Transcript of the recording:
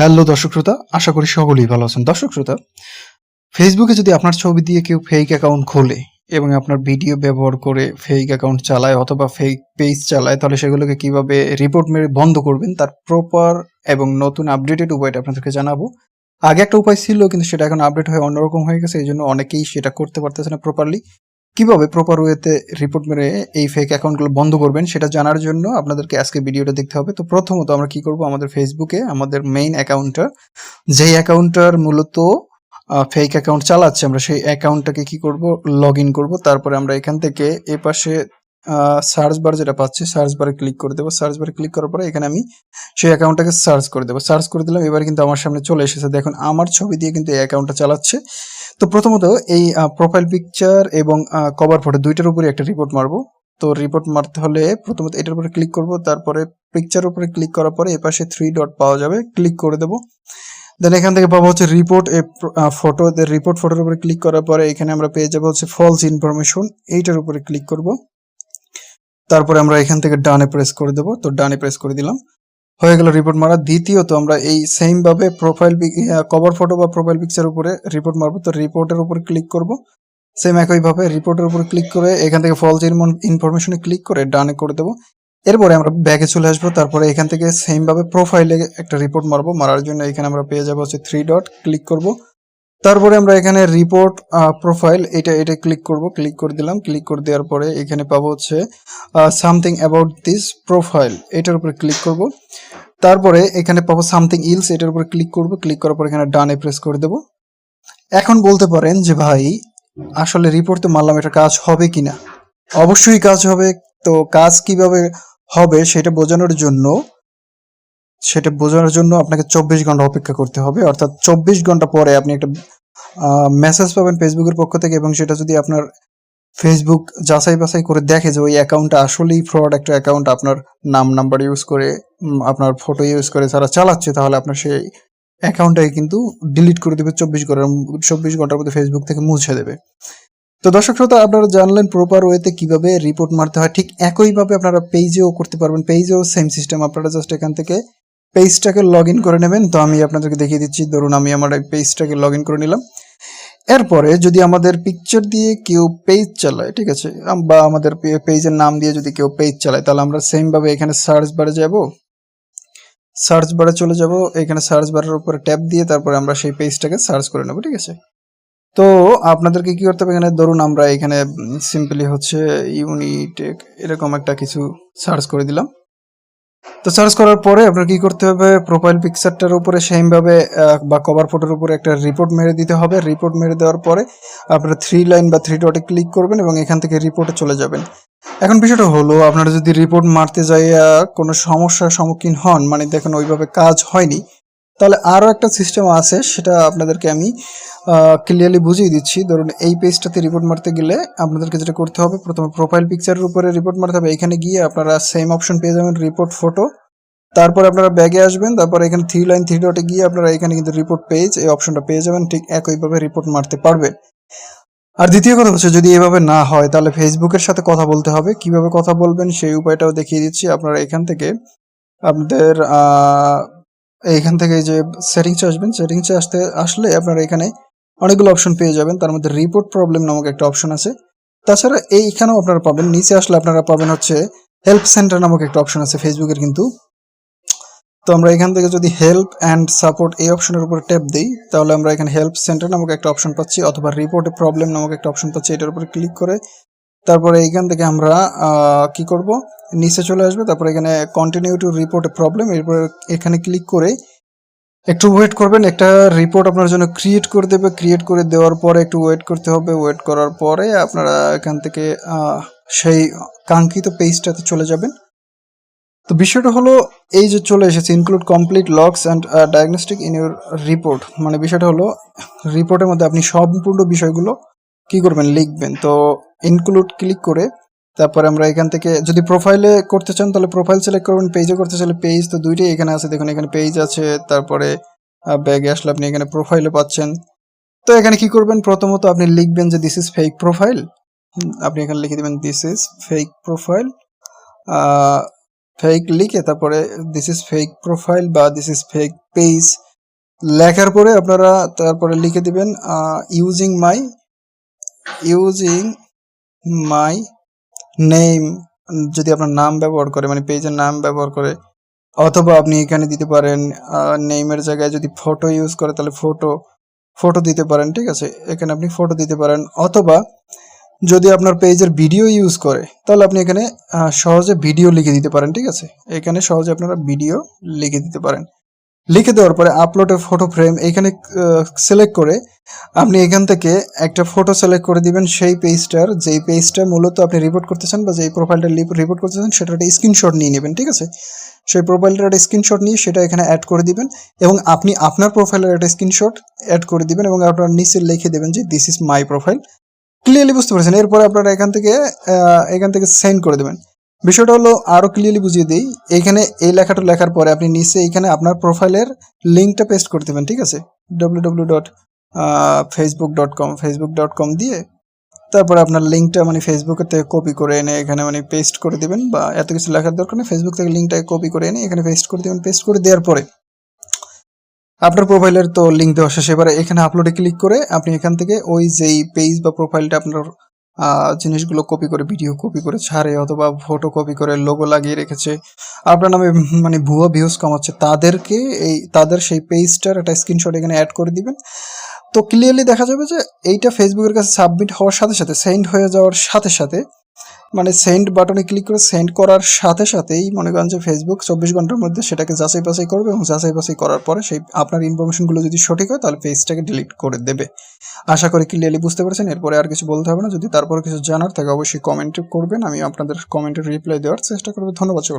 Hello দর্শক শ্রোতা, আশা করি সকলেই ভালো আছেন। দর্শক শ্রোতা ফেসবুকে যদি আপনার ছবি দিয়ে কেউ ফেক অ্যাকাউন্ট খোলে এবং আপনার ভিডিও ব্যবহার করে ফেক অ্যাকাউন্ট চালায় অথবা ফেক পেজ চালায়, তাহলে সেগুলোকে কীভাবে রিপোর্ট মেরে বন্ধ করবেন, তার প্রপার এবং নতুন আপডেটেড উপায়টা আপনাদেরকে জানাব। আগে একটা উপায় ছিল, কিন্তু সেটা এখন আপডেট হয়ে অন্যরকম হয়ে গেছে এই জন্য অনেকেই সেটা করতে পারতেছে না প্রপারলি কীভাবে প্রপার ওয়েতে রিপোর্ট মেরে এই ফেক অ্যাকাউন্টগুলো বন্ধ করবেন সেটা জানার জন্য আপনাদেরকে আজকে ভিডিওটা দেখতে হবে। তো প্রথমত আমরা কি করব? আমাদের ফেসবুকে আমাদের মেইন অ্যাকাউন্টটা যেই অ্যাকাউন্টটার মূলত ফেক অ্যাকাউন্ট চালাচ্ছে আমরা, সেই অ্যাকাউন্টটাকে কি করব? লগ ইন করব। তারপরে আমরা এখান থেকে এ পাশে সার্চ বার যেটা পাচ্ছি সার্চ বারে ক্লিক করে দেবো। সার্চ বারে ক্লিক করার পরে এখানে আমি সেই অ্যাকাউন্টটাকে সার্চ করে দেবো। সার্চ করে দিলাম, এবার কিন্তু আমার সামনে চলে এসেছে। দেখুন, আমার ছবি দিয়ে কিন্তু এই অ্যাকাউন্টটা চালাচ্ছে। তো প্রথমত এই প্রোফাইল পিকচার এবং কভার ফটো দুইটার উপরে একটা রিপোর্ট মারবো। তো রিপোর্ট মারতে হলে প্রথমত এটার উপরে ক্লিক করব, তারপরে পিকচার উপরে ক্লিক করার পরে এপাশে থ্রি ডট পাওয়া যাবে ক্লিক করে দেবো। দেন এখান থেকে পাবো হচ্ছে রিপোর্ট ফটো রিপোর্ট ফটোর উপরে ক্লিক করার পরে এখানে আমরা পেয়ে যাব হচ্ছে ফলস ইনফরমেশন এইটার উপরে ক্লিক করব। তারপরে আমরা এখান থেকে ডানে প্রেস করে দেবো, তো ডানে প্রেস করে দিলাম। হয়ে গেল রিপোর্ট মারা। দ্বিতীয়ত আমরা এই সেম ভাবে প্রোফাইল কভার ফটো বা প্রোফাইল পিকচার উপরে রিপোর্ট মারবো। তো রিপোর্টের উপরে ক্লিক করব। সেম একইভাবে রিপোর্টের উপরে ক্লিক করে এখান থেকে ফলস ইনফরমেশনে ক্লিক করে ডানে করে দেবো। এরপরে আমরা ব্যাগে চলে আসব। তারপরে এখান থেকে সেম ভাবে প্রোফাইলে একটা রিপোর্ট মারবো। মারার জন্য এখানে আমরা পেয়ে যাব হচ্ছে থ্রি ডট ক্লিক করব। তারপরে আমরা এখানে রিপোর্ট প্রোফাইল এটা এটা ক্লিক করব ক্লিক করে দিলাম ক্লিক করে দেওয়ার পরে এখানে পাবো হচ্ছে সামথিং অ্যাবাউট দিস প্রোফাইল এটার উপরে ক্লিক করব। তারপরে এখানে পাবো সামথিং ইলস এটার উপরে ক্লিক করব ক্লিক করার পর এখানে ডানে প্রেস করে দেব। এখন বলতে পারেন যে, ভাই, আসলে রিপোর্ট তো মারলাম, এটা কাজ হবে কিনা? অবশ্যই কাজ হবে, তো কাজ কীভাবে হবে সেটা বোঝানোর জন্য সেটা বোঝানোর জন্য আপনাকে চব্বিশ ঘণ্টা অপেক্ষা করতে হবে। অর্থাৎ চব্বিশ ঘণ্টা পরে আপনি একটা মেসেজ পাবেন ফেসবুকের পক্ষ থেকে এবং সেটা যদি আপনার ফেসবুক যাচাই বাছাই করে দেখে যে ওই অ্যাকাউন্টটা আসলেই ফ্রড একটা অ্যাকাউন্ট আপনার নাম নাম্বার ইউজ করে আপনার ফটো ইউজ করে যারা চালাচ্ছে, তাহলে আপনার সেই অ্যাকাউন্টটাকে কিন্তু ডিলিট করে দেবে চব্বিশ ঘণ্টার চব্বিশ ঘণ্টার মধ্যে ফেসবুক থেকে মুছে দেবে। তো দর্শক শ্রোতা, আপনারা জানলেন প্রপার ওয়েতে কীভাবে রিপোর্ট মারতে হয়। ঠিক একইভাবে আপনারা পেজেও করতে পারবেন। পেজেও সেম সিস্টেম আপনারা জাস্ট এখান থেকে পেজটাকে লগ ইন করে নেবেন। তো আমি আপনাদেরকে দেখিয়ে দিচ্ছি, ধরুন আমি আমার এই পেজটাকে লগ ইন করে নিলাম। এরপরে যদি আমাদের পিকচার দিয়ে কেউ পেজ চালায়, ঠিক আছে বা আমাদের পেজের নাম দিয়ে যদি কেউ পেজ চালায়, তাহলে আমরা সেম ভাবে এখানে সার্চ বারে যাব। সার্চ বারে চলে যাব, এখানে সার্চ বারের উপরে ট্যাপ দিয়ে তারপরে আমরা সেই পেজটাকে সার্চ করে নেব, ঠিক আছে। তো আপনাদেরকে কি করতে হবে এখানে? ধরুন আমরা এখানে সিম্পলি হচ্ছে ইউনিটেক এরকম একটা কিছু সার্চ করে দিলাম। তো সার্চ করার পরে আপনার কি করতে হবে? প্রোফাইল পিকচারটার উপরে সেম ভাবে আহ, বা কভার ফটোর উপরে একটা রিপোর্ট মেরে দিতে হবে। রিপোর্ট মেরে দেওয়ার পরে আপনারা থ্রি লাইন বা থ্রি ডটে ক্লিক করবেন এবং এখান থেকে রিপোর্টে চলে যাবেন। এখন বিষয়টা হলো আপনারা যদি রিপোর্ট মারতে যাইয়া কোনো সমস্যার সম্মুখীন হন মানে দেখেন ওইভাবে কাজ হয়নি তাহলে আরও একটা সিস্টেম আছে, সেটা আপনাদেরকে আমি ক্লিয়ারলি বুঝিয়ে দিচ্ছি। ধরুন, এই পেজটাতে রিপোর্ট মারতে গেলে আপনাদেরকে যেটা করতে হবে, প্রথমে প্রোফাইল পিকচারের উপরে রিপোর্ট মারতে হবে। এখানে গিয়ে আপনারা সেম অপশন পেয়ে যাবেন রিপোর্ট ফটো তারপর আপনারা ব্যাগে আসবেন, তারপর এখানে থ্রি লাইন থ্রি ডটে গিয়ে আপনারা এখানে কিন্তু রিপোর্ট পেজ এই অপশনটা পেয়ে যাবেন, ঠিক একইভাবে রিপোর্ট মারতে পারবেন। আর দ্বিতীয় কথা হচ্ছে, যদি এভাবে না হয়, তাহলে ফেসবুকের সাথে কথা বলতে হবে। কীভাবে কথা বলবেন, সেই উপায়টাও দেখিয়ে দিচ্ছি। আপনারা এখান থেকে আপনাদের এইখান থেকে যে সেটিংসে আসবেন সেটিংসে আসতে, আসলে আপনারা এখানে অনেকগুলো অপশন পেয়ে যাবেন। তার মধ্যে রিপোর্ট প্রবলেম নামক একটা অপশন আছে। তাছাড়া এইখানেও আপনারা পাবেন, নিচে আসলে আপনারা পাবেন হচ্ছে হেল্প সেন্টার নামক একটা অপশন আছে ফেসবুকের কিন্তু। তো আমরা এখান থেকে যদি হেল্প অ্যান্ড সাপোর্ট এই অপশনের উপরে ট্যাপ দিই, তাহলে আমরা এখানে হেল্প সেন্টার নামক একটা অপশন পাচ্ছি, অথবা রিপোর্টে প্রবলেম নামক একটা অপশন পাচ্ছি, এটার উপরে ক্লিক করে তারপরে এইখান থেকে আমরা কি করব? নিচে চলে আসবে। তারপরে এখানে কন্টিনিউ টু রিপোর্ট প্রবলেম এরপরে এখানে ক্লিক করে একটু ওয়েট করবেন। একটা রিপোর্ট আপনার জন্য ক্রিয়েট করে দেবে। ক্রিয়েট করে দেওয়ার পরে একটু ওয়েট করতে হবে। ওয়েট করার পরে আপনারা এখান থেকে সেই কাঙ্ক্ষিত পেজটাতে চলে যাবেন। তো বিষয়টা হলো, এই যে চলে এসেছে include complete logs and diagnostic in your report মানে বিষয়টা হলো রিপোর্টের মধ্যে আপনি সম্পূর্ণ বিষয়গুলো কি করবেন? লিখবেন। তো ইনক্লুড ক্লিক করে তারপরে আমরা এখান থেকে যদি প্রোফাইলে করতে চান তাহলে প্রোফাইল সিলেক্ট করবেন পেজে করতে চাইলে পেজ তো দুইটাই এখানে আছে। দেখুন, এখানে পেজ আছে, তারপরে ব্যাগে আসলে আপনি এখানে প্রোফাইলে পাচ্ছেন। তো এখানে কি করবেন? প্রথমত আপনি লিখবেন যে দিস ইজ ফেক প্রোফাইল আপনি এখানে লিখে দিবেন this is fake profile fake লিখে তারপরে দিস ইজ ফেক প্রোফাইল বা দিস ইজ ফেক পেজ লেখার পরে আপনারা তারপরে লিখে দিবেন using my using my name যদি আপনার নাম ব্যবহার করে মানে পেজের নাম ব্যবহার করে, অথবা আপনি এখানে দিতে পারেন নেমের জায়গায় যদি ফটো ইউজ করে, তাহলে ফটো ফটো দিতে পারেন, ঠিক আছে? এখানে আপনি ফটো দিতে পারেন। অথবা যদি আপনার পেজের ভিডিও ইউজ করে, তাহলে আপনি এখানে সহজে ভিডিও লিখে দিতে পারেন, ঠিক আছে? এখানে সহজে আপনারা ভিডিও লিখে দিতে পারেন। লিখে দেওয়ার পরে আপলোডে ফটো ফ্রেম এখানে সিলেক্ট করে আপনি এখান থেকে একটা ফটো সিলেক্ট করে দিবেন সেই পেজটার যেই পেজটা মূলত আপনি রিপোর্ট করতেছেন বা যেই প্রোফাইলটা রিপোর্ট করতেছেন সেটা একটা স্ক্রিনশট নিয়ে নেবেন, ঠিক আছে? সেই প্রোফাইলটার একটা স্ক্রিনশট নিয়ে সেটা এখানে অ্যাড করে দিবেন এবং আপনি আপনার প্রোফাইলের একটা স্ক্রিনশট অ্যাড করে দিবেন এবং আপনার নিচে লিখে দেবেন যে this is my profile clearly বুঝতে পারছেন? এরপরে আপনারা এখান থেকে এখান থেকে সেন্ড করে দেবেন। বিষয়টা হলো আরও ক্লিয়ারলি বুঝিয়ে দিই। এখানে এই লেখাটা লেখার পরে আপনি নিচে এখানে আপনার প্রোফাইলের লিঙ্কটা পেস্ট করে দেবেন, ঠিক আছে? W W dot Facebook dot com Facebook dot com দিয়ে তারপরে আপনার লিঙ্কটা মানে ফেসবুকের থেকে কপি করে এনে এখানে মানে পেস্ট করে দিবেন বা এত কিছু লেখার দরকার নেই ফেসবুক থেকে লিঙ্কটাকে কপি করে এনে এখানে পেস্ট করে দিবেন পেস্ট করে দেওয়ার পরে আপনার প্রোফাইলের তো লিঙ্ক দেওয়া শেষ। এবারে এখানে আপলোডে ক্লিক করে আপনি এখান থেকে ওই যেই পেজ বা প্রোফাইলটা আপনার জিনিসগুলো কপি করে ভিডিও কপি করে ছাড়ে অথবা ফটো কপি করে লোগো লাগিয়ে রেখেছে। আপনার নামে মানে ভুয়া ভিউজ কামাচ্ছে। তাদেরকে এই, তাদের সেই পেজটার একটা স্ক্রিনশট এখানে অ্যাড করে দিবেন। তো ক্লিয়ারলি দেখা যাবে যে এইটা ফেসবুকের কাছে সাবমিট হওয়ার সাথে সাথে সেন্ড হয়ে যাওয়ার সাথে সাথে মানে সেন্ড বাটনে ক্লিক করে সেন্ড করার সাথে সাথেই মনে করেন যে ফেসবুক চব্বিশ ঘণ্টার মধ্যে সেটাকে যাচাই বাছাই করবে এবং যাচাই বাছাই করার পরে সেই আপনার ইনফরমেশনগুলো যদি সঠিক হয় তাহলে পেজটাকে ডিলিট করে দেবে। আশা করি ক্লিয়ারলি বুঝতে পারছেন, এরপরে আর কিছু বলতে হবে না। যদি তারপরে কিছু জানার থাকে অবশ্যই কমেন্ট করবেন। আমি আপনাদের কমেন্টের রিপ্লাই দেওয়ার চেষ্টা করব। ধন্যবাদ সকলকে।